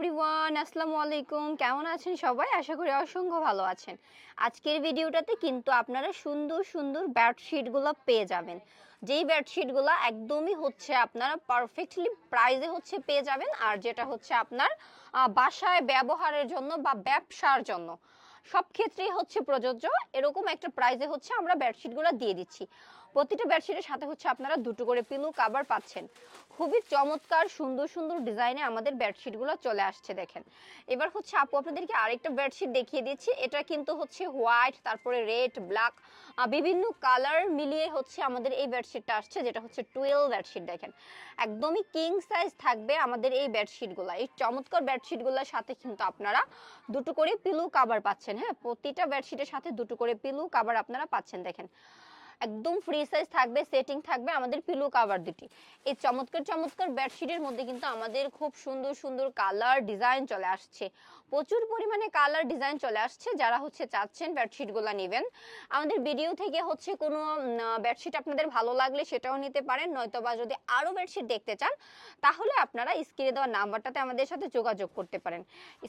Everyone আসসালামু আলাইকুম। কেমন আছেন সবাই? আশা করি অসংখ্য ভালো আছেন। আজকের ভিডিওটাতে কিন্তু আপনারা সুন্দর সুন্দর বেডশিটগুলো পেয়ে যাবেন। যেই বেডশিটগুলো একদমই হচ্ছে আপনারা পারফেক্টলি প্রাইজে হচ্ছে পেয়ে যাবেন আর যেটা হচ্ছে আপনার বাসায় ব্যবহারের জন্য বা ব্যবসার জন্য। সব ক্ষেত্রেই হচ্ছে প্রযোজ্য। এরকম একটা প্রাইজে হচ্ছে আমরা বেডশিটগুলো দিয়ে দিচ্ছি। প্রতিটা বেডশিটের সাথে হচ্ছে আপনারা দুটো করে পিলো কাভার পাচ্ছেন। খুবই চমৎকার, সুন্দর সুন্দর ডিজাইনে আমাদের বেডশিটগুলো চলে আসছে, দেখেন। এবার হচ্ছে আপু, আপনাদেরকে আরেকটা বেডশিট দেখিয়ে দিচ্ছি। এটা কিন্তু হচ্ছে হোয়াইট তারপরে রেড ব্ল্যাক বিভিন্ন কালার মিলিয়ে হচ্ছে আমাদের এই বেডশিটটা আসছে, যেটা হচ্ছে টুয়েলভ বেডশিট দেখেন। একদমই কিং সাইজ থাকবে আমাদের এই বেডশিটগুলো এই চমৎকার বেডশিটগুলোর সাথে কিন্তু আপনারা দুটো করে পিলো কাভার পাচ্ছেন হ্যাঁ? প্রতিটা বেডশিটের সাথে দুটো করে পিলো কাভার আপনারা পাচ্ছেন, দেখেন। একদম ফ্রি সাইজ থাকবে সেটিং থাকবে আমাদের পিলো কাভার দুটি। এই চমৎকার চমৎকার বেডশিটের মধ্যে কিন্তু আমাদের খুব সুন্দর সুন্দর কালার ডিজাইন চলে আসছে। প্রচুর পরিমাণে কালার ডিজাইন চলে আসছে, যারা হচ্ছে চাচ্ছেন বেডশিটগুলো নেবেন। আমাদের ভিডিও থেকে হচ্ছে কোনো বেডশিট আপনাদের ভালো লাগলে সেটাও নিতে পারেন নয়তো বা যদি আরও বেডশিট দেখতে চান, তাহলে আপনারা স্ক্রিনে দেওয়া নাম্বারটাতে আমাদের সাথে যোগাযোগ করতে পারেন।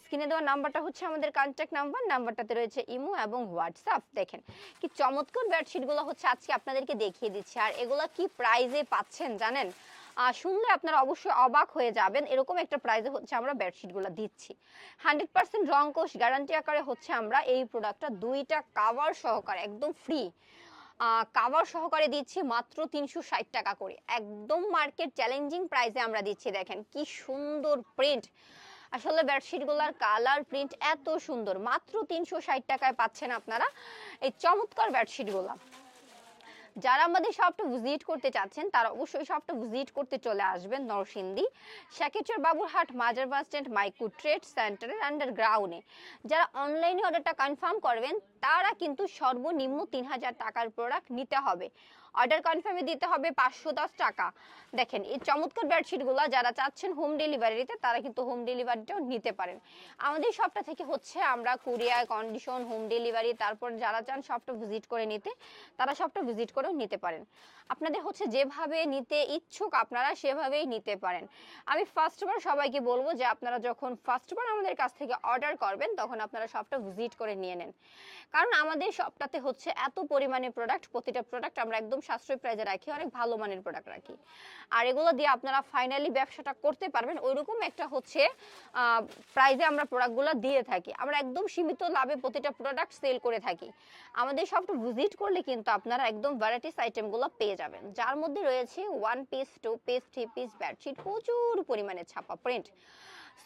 স্ক্রিনে দেওয়া নাম্বারটা হচ্ছে আমাদের কন্ট্যাক্ট নাম্বার নাম্বারটাতে রয়েছে ইমো এবং হোয়াটসঅ্যাপ, দেখেন। কি চমৎকার বেডশিটগুলো হচ্ছে আজকে আপনাদেরকে দেখিয়ে দিচ্ছি। আর এগুলো কি প্রাইজে পাচ্ছেন জানেন? শুনলে আপনারা অবশ্যই অবাক হয়ে যাবেন। এরকম একটা প্রাইজে হচ্ছে আমরা বেডশিটগুলো দিচ্ছি। হান্ড্রেড পার্সেন্ট রং কোষ গ্যারান্টি আকারে হচ্ছে আমরা এই প্রোডাক্টটা দুইটা কাভার সহকারে, একদম ফ্রি কাভার সহকারে দিচ্ছি মাত্র তিনশো ষাট টাকা করে। একদম মার্কেট চ্যালেঞ্জিং প্রাইসে আমরা দিচ্ছি, দেখেন কি সুন্দর প্রিন্ট আসলে বেডশিটগুলোর কালার প্রিন্ট এত সুন্দর, মাত্র তিনশো ষাট টাকায় পাচ্ছেন আপনারা। এই চমৎকার বেডশিটগুলো যারা আমাদের শপটা ভিজিট করতে চাচ্ছেন, তারা অবশ্যই শপটা ভিজিট করতে চলে আসবেন নরসিংদী শাকেচর বাবুরহাট, মাজার বাস স্ট্যান্ড মাইকু ট্রেড সেন্টারের আন্ডারগ্রাউন্ডে যারা অনলাইনে অর্ডারটা কনফার্ম করবেন, তারা কিন্তু সর্বনিম্ন তিন হাজার টাকার প্রোডাক্ট নিতে হবে। অর্ডার কনফার্মে দিতে হবে পাঁচশো দশ টাকা। দেখেন, এই চমৎকার বেডশিটগুলো যারা চাচ্ছেন হোম ডেলিভারিতে তারা কিন্তু হোম ডেলিভারিটাও নিতে পারেন। আমাদের শপটা থেকে হচ্ছে আমরা কুরিয়ার কন্ডিশন হোম ডেলিভারি তারপর যারা চান শপটা ভিজিট করে নিতে, তারা শপটা ভিজিট করেও নিতে পারেন। আপনাদের হচ্ছে যেভাবে নিতে ইচ্ছুক আপনারা সেভাবেই নিতে পারেন। আমি ফার্স্টবার সবাইকে বলব যে আপনারা যখন ফার্স্টবার আমাদের কাছ থেকে অর্ডার করবেন, তখন আপনারা শপটা ভিজিট করে নিয়ে নেন। কারণ আমাদের শপটাতে হচ্ছে এত পরিমাণে প্রোডাক্ট প্রতিটা প্রোডাক্ট আমরা একদম সাশ্রয়ী প্রাইজে রাখি, অনেক ভালো মানের প্রোডাক্ট রাখি। আর এগুলো দিয়ে আপনারা ফাইনালি ব্যবসাটা করতে পারবেন, ওইরকম একটা হচ্ছে প্রাইজে আমরা প্রোডাক্টগুলো দিয়ে থাকি। আমরা একদম সীমিত লাভে প্রতিটা প্রোডাক্ট সেল করে থাকি। আমাদের শপটা ভিজিট করলে কিন্তু আপনারা একদম ভ্যারাইটিস আইটেমগুলো পেয়ে যাবেন। যার মধ্যে রয়েছে one piece two piece three piece bedsheet প্রচুর পরিমাণে ছাপা প্রিন্ট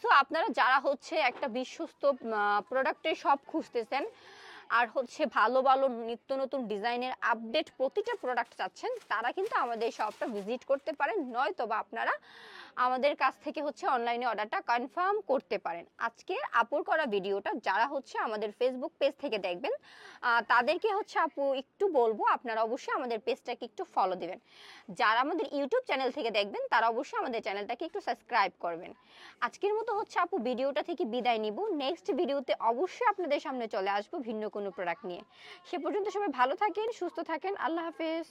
সো আপনারা যারা হচ্ছে একটা বিশ্বস্ত প্রোডাক্টের শপ খুঁজতেছেন আর হচ্ছে ভালো ভালো নিত্য নতুন ডিজাইনের আপডেট প্রতিটা প্রোডাক্ট চাচ্ছেন, তারা কিন্তু আমাদের শপটা ভিজিট করতে পারেন। নয়তো বা আপনারা আমাদের কাছ থেকে হচ্ছে অনলাইনে অর্ডারটা কনফার্ম করতে পারেন। আজকের আপুর করা ভিডিওটা যারা হচ্ছে আমাদের ফেসবুক পেজ থেকে দেখবেন তাদেরকে হচ্ছে আপু একটু বলব, আপনারা অবশ্যই আমাদের পেজটাকে একটু ফলো দিবেন। যারা আমাদের ইউটিউব চ্যানেল থেকে দেখবেন, তারা অবশ্যই আমাদের চ্যানেলটাকে একটু সাবস্ক্রাইব করবেন। আজকের মতো হচ্ছে আপু ভিডিওটা থেকে বিদায় নিব। নেক্সট ভিডিওতে অবশ্যই আপনাদের সামনে চলে আসব ভিন্ন কোনো প্রোডাক্ট নিয়ে। সে পর্যন্ত সবাই ভালো থাকেন, সুস্থ থাকেন। আল্লাহ হাফেজ।